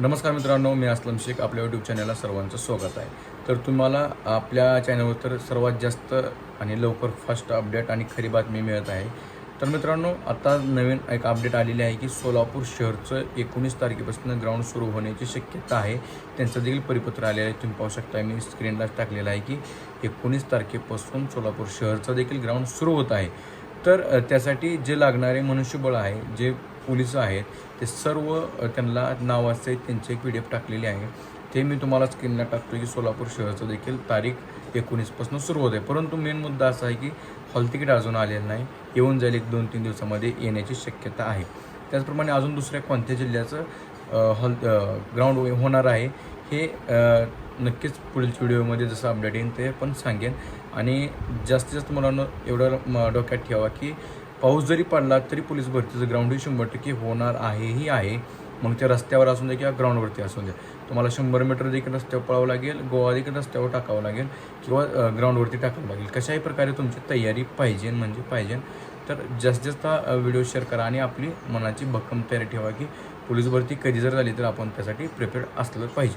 नमस्कार मित्रांनो मी असलम शेख आपल्या यूट्यूब चॅनलला सर्वांचं स्वागत आहे. तर तुम्हाला आपल्या चॅनलवर तर सर्वात जास्त आणि लवकर फास्ट अपडेट आणि खरी बातमी मिळत आहे. तर मित्रांनो आता नवीन एक अपडेट आलेली आहे की सोलापूर शहरचं एकोणीस तारखेपासून ग्राउंड सुरू होण्याची शक्यता आहे. त्यांचं देखील परिपत्र आलेलं आहे. तुम्ही पाहू शकता मी स्क्रीनलाच टाकलेलं आहे की एकोणीस तारखेपासून सोलापूर शहरचं देखील ग्राउंड सुरू होत आहे. तर त्यासाठी जे लागणारे मनुष्यबळ आहे जे पोलीस आहेत ते सर्व त्यांना नावाचे त्यांचे एक पी डी एफ टाकलेले आहे. ते मी तुम्हाला स्क्रीनला टाकतो की सोलापूर शहराचं देखील तारीख एकोणीसपासून सुरू होते. परंतु मेन मुद्दा असा आहे की हॉल तिकीट अजून आलेलं नाही. येऊन जाईल एक दोन तीन दिवसामध्ये येण्याची शक्यता आहे. त्याचप्रमाणे अजून दुसऱ्या कोणत्या जिल्ह्याचं हॉल ग्राउंड होणार आहे हे नक्कीच पुढील व्हिडिओमध्ये जसं अपडेट येईल ते पण सांगेन. आणि जास्तीत जास्त मुलांना एवढं डोक्यात ठेवा की पाऊस जरी पडला तरी पोलीस भरतीचं ग्राउंडही शंभर टक्के होणार आहेही आहे. मग ते रस्त्यावर असून दे किंवा ग्राउंडवरती असून दे. तुम्हाला शंभर मीटर देखील रस्त्यावर पळावं लागेल गोवा देखील रस्त्यावर टाकावं लागेल किंवा ग्राउंडवरती टाकावं लागेल. कशाही प्रकारे तुमची तयारी पाहिजे म्हणजे पाहिजे. तर जास्तीत जास्त व्हिडिओ शेअर करा आणि आपली मनाची भक्कम तयारी ठेवा की पोलीस भरती कधी जर झाली तर आपण त्यासाठी प्रिपेअर्ड असलं पाहिजे.